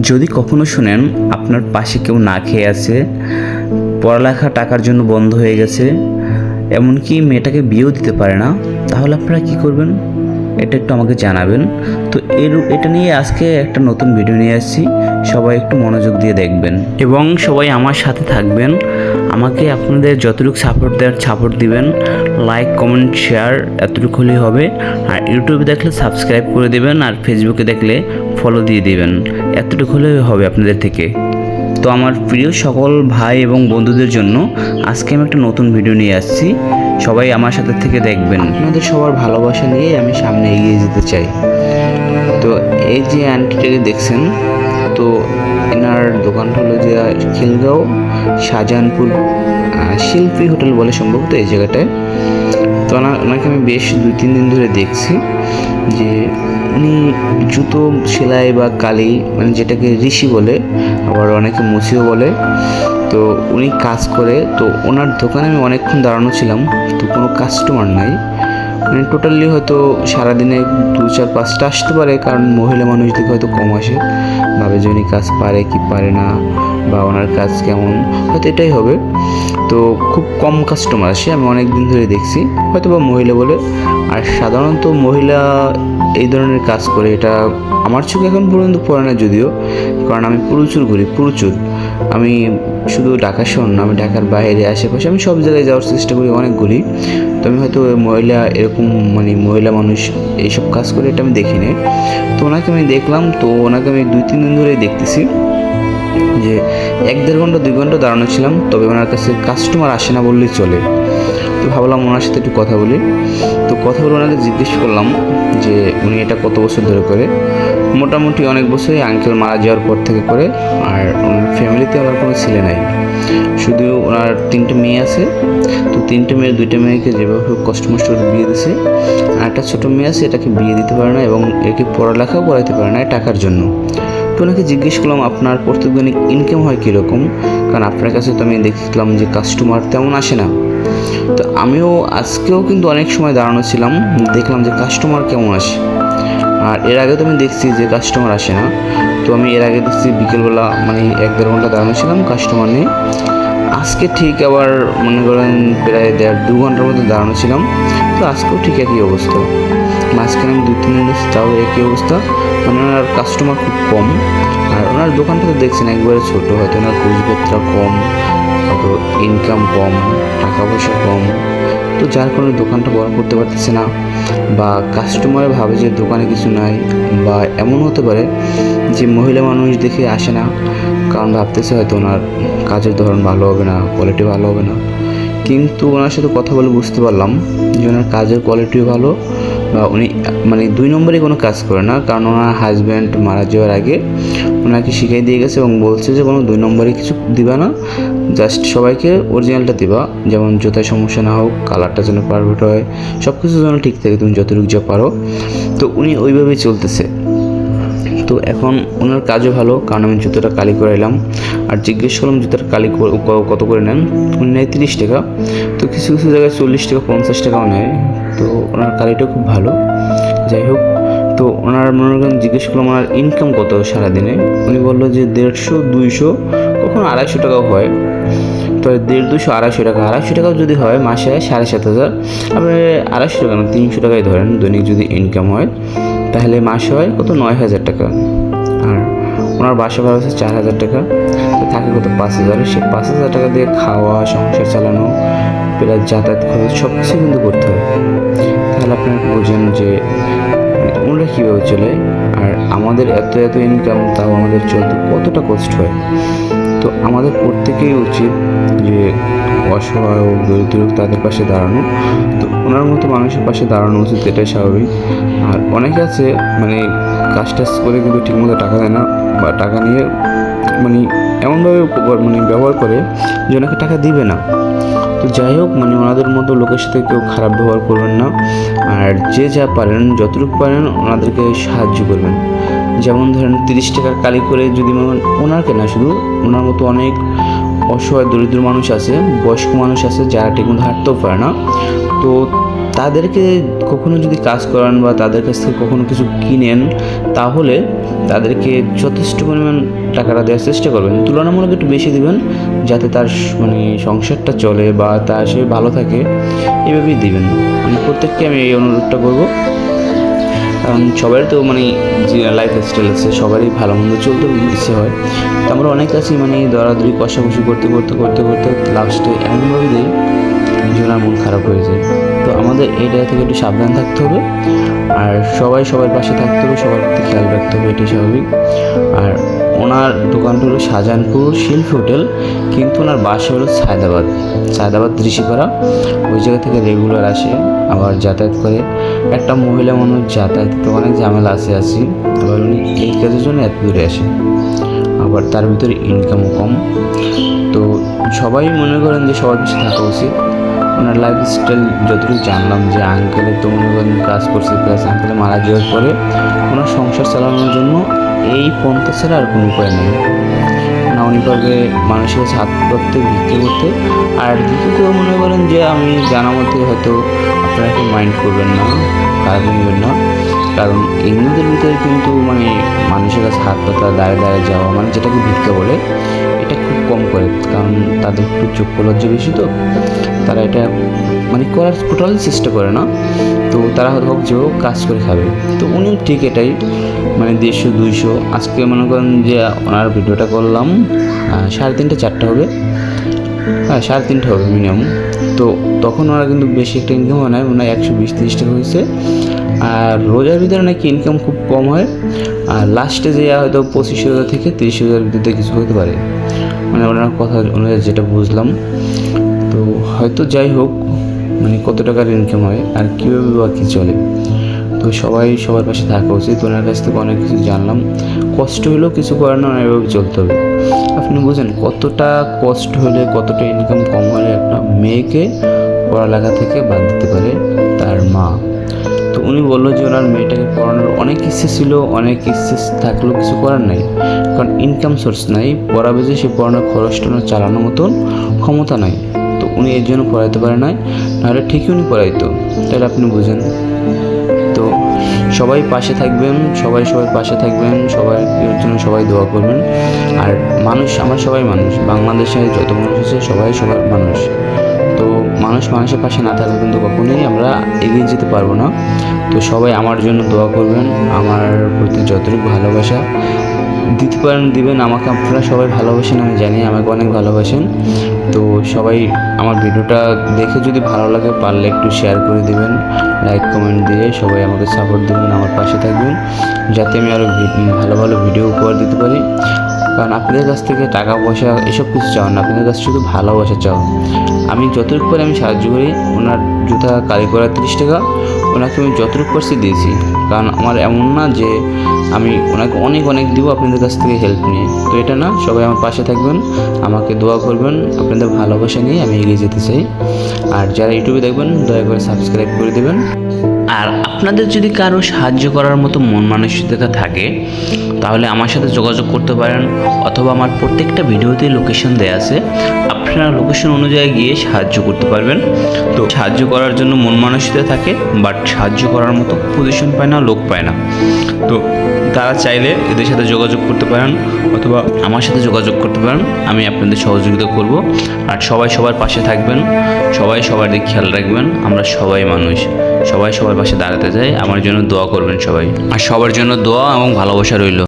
যদি কখনো শুনেন, আপনার পাশে কেউ না খেয়ে আছে, পড়ালেখা টাকার জন্য বন্ধ হয়ে গেছে, এমনকি মেয়েটাকে বিয়েও দিতে পারে না, তাহলে আপনারা কি করবেন? এটা একটু আমাকে জানাবেন। তো এর, এটা নিয়ে আজকে একটা নতুন ভিডিও নিয়ে আসছি। সবাই একটু মনোযোগ দিয়ে দেখবেন। এবং সবাই আমার সাথে থাকবেন। আমাকে আপনাদের যতটুকু সাপোর্ট দেওয়ার সাপোর্ট দিবেন লাইক কমেন্ট শেয়ার এতটুকু হলেই হবে। আর ইউটিউবে দেখলে সাবস্ক্রাইব করে দেবেন, আর ফেসবুকে দেখলে ফলো দিয়ে দিবেন। এতটুকু হলেই হবে আপনাদের থেকে। তো আমার প্রিয় সকল ভাই এবং বন্ধুদের জন্য আজকে আমি একটা নতুন ভিডিও নিয়ে আসছি। সবাই আমার সাথে থেকে দেখবেন। আপনাদের সবার ভালোবাসা নিয়ে আমি সামনে এগিয়ে যেতে চাই। তো এই যে আন্টিটাকে দেখছেন, তো এনার দোকানটা হলো যে খিলগাঁও শাহজাহানপুর শিল্পী হোটেল বলে সম্ভবত এই জায়গাটায়। তো ওনা- ওনাকে আমি বেশ দুই তিন দিন ধরে দেখছি যে উনি জুতো সেলাই বা কালি মানে যেটাকে ঋষি বলে, আবার অনেকে মুছিও বলে, তো উনি কাজ করে, তো ওনার দোকানে আমি অনেকক্ষণ দাঁড়ানো ছিলাম তো কোনো কাস্টমার নাই। মানে টোটালি হয়তো সারাদিনে দু চার পাঁচটা আসতে পারে, কারণ মহিলা মানুষ দেখে হয়তো কম আসে। ভাবে যে উনি কাজ পারে কি পারে না, বা ওনার কাজ কেমন, হয়তো এটাই হবে। তো খুব কম কাস্টমার আসে, আমি অনেক দিন ধরে দেখছি। হয়তো বা মহিলা বলে আর সাধারণত মহিলা এই ধরনের কাজ করে, এটা আমার চোখে এখন পর্যন্ত পড়ে না যদিও, কারণ আমি প্রচুর ঘুরি, প্রচুর। আমি শুধু ঢাকা শহর না, আমি ঢাকার বাইরে, আশেপাশে, আমি সব জায়গায় যাওয়ার চেষ্টা করি, অনেক ঘুরি। তো আমি হয়তো মহিলা এরকম মানে মহিলা মানুষ এইসব কাজ করে এটা আমি দেখিনি তো ওনাকে আমি দেখলাম, তো ওনাকে আমি দুই, তিন দিন ধরেই দেখতেছি। যে এক দেড় ঘণ্টা, দুই ঘণ্টা দাঁড়ানো ছিলাম, তবে ওনার কাছে কাস্টমার আসে না বললেই চলে। তো ভাবলাম ওনার সাথে একটু কথা বলি। তো কথা বলে ওনাকে জিজ্ঞেস করলাম যে উনি এটা কত বছর ধরে করে? মোটামুটি অনেক বছরই আঙ্কেল মারা যাওয়ার পর থেকে করে, আর ওনার ফ্যামিলিতে ওনার কোনো ছেলে নাই। শুধু ওনার তিনটে মেয়ে আছে, তো তিনটে মেয়ের দুইটা মেয়েকে যেভাবে কষ্ট মষ্ট করে বিয়ে দিছে। আর একটা ছোটো মেয়ে আছে, এটাকে বিয়ে দিতে পারে না এবং একে পড়ালেখাও করাইতে পারে না টাকার জন্য। তো ওনাকে জিজ্ঞেস করলাম, আপনার প্রত্যেকদিন ইনকাম হয় কীরকম? কারণ আপনার কাছে তো আমি দেখলাম যে কাস্টমার তেমন আসে না। তো আমিও আজকেও কিন্তু অনেক সময় দাঁড়ানো ছিলাম, দেখলাম যে কাস্টমার কেমন আসে আর এর আগে তো আমি দেখছি যে কাস্টমার আসে না। তো আমি এর আগে দেখছি বিকেলবেলা মানে এক দেড় ঘণ্টা দাঁড়ানো ছিলাম কাস্টমার নেই আজকে ঠিক আবার মনে করেন প্রায় দেড় দু ঘণ্টার মধ্যে দাঁড়ানো ছিলাম। তো আজকেও ঠিক একই অবস্থা। মাঝখানে আমি দু তিন দিন তাও একই অবস্থা। মানে ওনার কাস্টমার খুব কম। আর ওনার দোকানটা তো দেখছেন, একবারে ছোটো, হয়তো ওনার কুচপত্রা কম। তারপর ইনকাম কম টাকা পয়সা কম, তো যার কারণে দোকানটা বড় করতে পারতেছে না বা কাস্টমার ভাবে যে দোকানে কিছু নাই বা এমন হতে পারে যে মহিলা মানুষ দেখে আসে না, কারণ ভাবতেছে হয়তো ওনার কাজের ধরন ভালো হবে না কোয়ালিটি ভালো হবে না। কিন্তু ওনার সাথে কথা বলে বুঝতে পারলাম যে ওনার কাজের কোয়ালিটিও ভালো উনি মানে দুই নম্বরে কোনো কাজ করে না, কারণ ওনার হাজব্যান্ড মারা যাওয়ার আগে ওনাকে শিখিয়ে দিয়ে গেছে এবং বলছে যে কোনো দুই নম্বরে কিছু দিবা না জাস্ট সবাইকে অরিজিনালটা দিবা, যেমন জুতায় সমস্যা না হোক কালারটা যেন পারফেক্ট হয় সব কিছু যেন ঠিক থাকে, তুমি যতটুকু যা পারো। তো উনি ওইভাবেই চলতেছে। তো এখন ওনার কাজও ভালো, কারণ আমি জুতোটা কালি করাইলাম। আর জিজ্ঞেস করলাম জুতোটা কালি কত করে নেন? উনি নেয় তিরিশ টাকা। তো কিছু কিছু জায়গায় চল্লিশ টাকা, পঞ্চাশ টাকাও নেয়। ওনার কালিটা খুব ভালো। যাই হোক, তো ওনার মনে করেন জিজ্ঞেস করলাম ওনার ইনকাম কত সারাদিনে? উনি বলল যে দেড়শো, দুইশো, কখনো আড়াইশো টাকাও হয়। তো দেড় দুশো আড়াইশো টাকা, আড়াইশো টাকাও যদি হয় মাসে সাড়ে সাত হাজার, আপনি আড়াইশো টাকা না, তিনশো টাকাই ধরেন দৈনিক যদি ইনকাম হয়, তাহলে মাসে হয় কত? নয় হাজার টাকা। আর ওনার বাসা ভাড়া হচ্ছে চার হাজার টাকা। থাকে কত? পাঁচ হাজার। সে পাঁচ হাজার টাকা দিয়ে খাওয়া, সংসার চালানো প্লাস যাতায়াত খরচ সব কিছু কিন্তু করতে হয়। তাহলে আপনারা বোঝেন যে ওনারা কীভাবে চলে? আর আমাদের এত এত ইনকাম তাও আমাদের চলতে কতটা কষ্ট হয়? তো আমাদের প্রত্যেকেই উচিত যে, অসহায় ও দরিদ্র তাদের পাশে দাঁড়ানো। তো ওনার মতো মানুষের পাশে দাঁড়ানো উচিত, এটাই স্বাভাবিক। আর অনেকে আছে মানে কাজ টাজ করে কিন্তু ঠিকমতো টাকা দেয় না, বা টাকা নিয়ে মানে এমনভাবে মানে ব্যবহার করে যে ওনাকে টাকা দিবে না। তো যাই হোক মানে ওনাদের মতো লোকের সাথে কেউ খারাপ ব্যবহার করবেন না। আর যে যা পারেন, যতটুকু পারেন, ওনাদেরকে সাহায্য করবেন। যেমন ধরেন, তিরিশ টাকার কালি করে যদি মানে ওনাকে না, শুধু ওনার মতো অনেক অসহায়, দরিদ্র মানুষ আছে, বয়স্ক মানুষ আছে, যারা ঠিকমতো হাঁটতেও পারে না। তো তাদেরকে কখনো যদি কাজ করান বা তাদের কাছ থেকে কখনো কিছু কিনেন, তাহলে তাদেরকে যথেষ্ট পরিমাণ টাকাটা দেওয়ার চেষ্টা করবেন। তুলনামূলক একটু বেশি দিবেন, যাতে তার মানে সংসারটা চলে বা তার সে ভালো থাকে, এভাবেই দিবেন। মানে প্রত্যেককে আমি এই অনুরোধটা করব। কারণ সবারই তো মানে যে লাইফ স্টাইল আছে, সবারই ভালো মন্দ চলতে ইচ্ছে হয়। তো আমরা অনেক আছি মানে দরাদরি, কষাকষি করতে করতে করতে করতে লাস্টে এমনভাবে দিই যে ওনার মন খারাপ হয়ে যায়। তো আমাদের এটা থেকে একটু সাবধান থাকতে হবে। আর সবাই সবার পাশে থাকতে হবে, সবার প্রতি খেয়াল রাখতে হবে, এটাই স্বাভাবিক। আর ওনার দোকানটা হলো শাহজাহানপুর শিল্প হোটেল, কিন্তু ওনার বাসা হলো সায়দাবাদ সায়দাবাদ ঋষিপাড়া। ওই জায়গা থেকে রেগুলার আসে, আবার যাতায়াত করে। একটা মহিলা মানুষ যাতায়াতে তো অনেক ঝামেলা আছে আসি আবার উনি এই কাজের জন্য এত দূরে আসে আবার তার ভিতরে ইনকামও কম। তো সবাই মনে করেন যে সবার পিছিয়ে থাকা উচিত। ওনার লাইফ স্টাইল যতটুকু জানলাম যে আঙ্কেলের তো মনে করেন কাজ করছে প্লাস আঙ্কেলে মারা যাওয়ার পরে ওনার সংসার চালানোর জন্য এই পন্থা ছাড়া আর কোনো উপায় নেই। না, উনি পারবে মানুষের কাছে হাত করতে ভিক্ষে করতে। আর দ্বিতীয়ত মনে করেন যে আমি জানা মতে হয়তো আপনারা একটু মাইন্ড করবেন না খারাপ নেবেন না। কারণ এগুলোদের ভিতরে কিন্তু মানে মানুষের কাছে হাত পাতা দাঁড়িয়ে দাঁড়িয়ে যাওয়া মানে যেটাকে ভিক্ষা বলে এটা খুব কম করে, কারণ তাদের একটু চক্ষু লজ্জা বেশি তো। তারা এটা মানে করার টোটালি চেষ্টা করে না। তো তারা হয়তো যে ও কাজ করে খাবে। তো উনি ঠিক এটাই মানে দেড়শো, দুইশো। আজকে মনে করেন যে ওনার ভিডিওটা করলাম সাড়ে তিনটে, চারটে হবে। হ্যাঁ সাড়ে তিনটে হবে মিনিমাম তো তখন ওরা কিন্তু বেশি একটা ইনকাম হয় না ওনার একশো বিশ, তিরিশ টাকা হয়েছে। আর রোজার ভিতরে নাকি ইনকাম খুব কম হয়। আর লাস্টে যে হয়তো পঁচিশ হাজার থেকে তিরিশ হাজার ভিতরে কিছু হতে পারে। মানে ওনার কথা অনুযায়ী যেটা বুঝলাম। তো হয়তো যাই হোক মানে কত টাকার ইনকাম হয় আর কীভাবে বা কী চলে। তো সবাই সবার পাশে থাকা উচিত। ওনার কাছ থেকে অনেক কিছু জানলাম। কষ্ট হলেও কিছু করার না এভাবে চলতে হবে। আপনি বুঝেন, কতটা কষ্ট হলে কতটা ইনকাম কম হলে একটা মেয়েকে পড়ালেখা থেকে বাদ দিতে পারে তার মা। তো উনি বলল যে ওনার মেয়েটাকে পড়ানোর অনেক ইচ্ছে ছিল, অনেক ইচ্ছে থাকলেও কিছু করার নাই। কারণ ইনকাম সোর্স নাই, পড়াবে যে সে পড়ানোর খরচটা চালানোর মতন ক্ষমতা নাই। তো উনি এর জন্য পড়াইতে পারে নাই, নাহলে ঠিকই উনি পড়াইতো। তাহলে আপনি বুঝেন। তো সবাই পাশে থাকবেন, সবাই সবার পাশে থাকবেন সবাই এর জন্য সবাই দোয়া করবেন। আর মানুষ আমার সবাই মানুষ বাংলাদেশে যত মানুষ আছে সবাই সবার মানুষ। মানুষ মানুষের পাশে না থাকলে কিন্তু কখনোই আমরা এগিয়ে যেতে পারব না। তো সবাই আমার জন্য দোয়া করবেন, আমার প্রতি যতটুকু ভালোবাসা দিতে পারেন, দিবেন, আমাকে আপনারা সবাই ভালোবাসেন, আমি জানি আমাকে অনেক ভালোবাসেন। তো সবাই আমার ভিডিওটা দেখে যদি ভালো লাগে পারলে একটু শেয়ার করে দিবেন লাইক কমেন্ট দিয়ে সবাই আমাকে সাপোর্ট দেবেন, আমার পাশে থাকবেন, যাতে আমি আরও ভালো ভালো ভিডিও উপহার দিতে পারি। কারণ আপনাদের কাছ থেকে টাকা পয়সা, এসব কিছু চাও না। আপনাদের কাছে শুধু ভালোবাসা চাও। আমি যতটুকু পারি আমি সাহায্য করি। ওনার জুতা কালি করা তিরিশ টাকা। ওনাকে আমি যতটুকু পারছি দিয়েছি। কারণ আমার এমন না যে আমি ওনাকে অনেক অনেক দিব আপনাদের কাছ থেকে হেল্প নিয়ে। তো এটা না, সবাই আমার পাশে থাকবেন। আমাকে দোয়া করবেন। আপনাদের ভালোবাসা নিয়ে আমি এগিয়ে যেতে চাই। আর যারা ইউটিউবে দেখবেন, দয়া করে সাবস্ক্রাইব করে দেবেন। আর আপনাদের যদি কারও সাহায্য করার মতো মন মানসিকতা থাকে, তাহলে আমার সাথে যোগাযোগ করতে পারেন অথবা আমার প্রত্যেকটা ভিডিওতে লোকেশন দেওয়া আছে। আপনারা লোকেশন অনুযায়ী গিয়ে সাহায্য করতে পারবেন। তো সাহায্য করার জন্য মন মানসিকতা থাকে বাট সাহায্য করার মতো পজিশন পায় না, লোক পায় না। তো তারা চাইলে এদের সাথে যোগাযোগ করতে পারেন অথবা আমার সাথে যোগাযোগ করতে পারেন, আমি আপনাদের সহযোগিতা করব। আর সবাই সবার পাশে থাকবেন, সবাই সবার দিকে খেয়াল রাখবেন, আমরা সবাই মানুষ। সবাই সবার পাশে দাঁড়াতে চাই। আমার জন্য দোয়া করবেন সবাই। আর সবার জন্য দোয়া এবং ভালোবাসা রইল।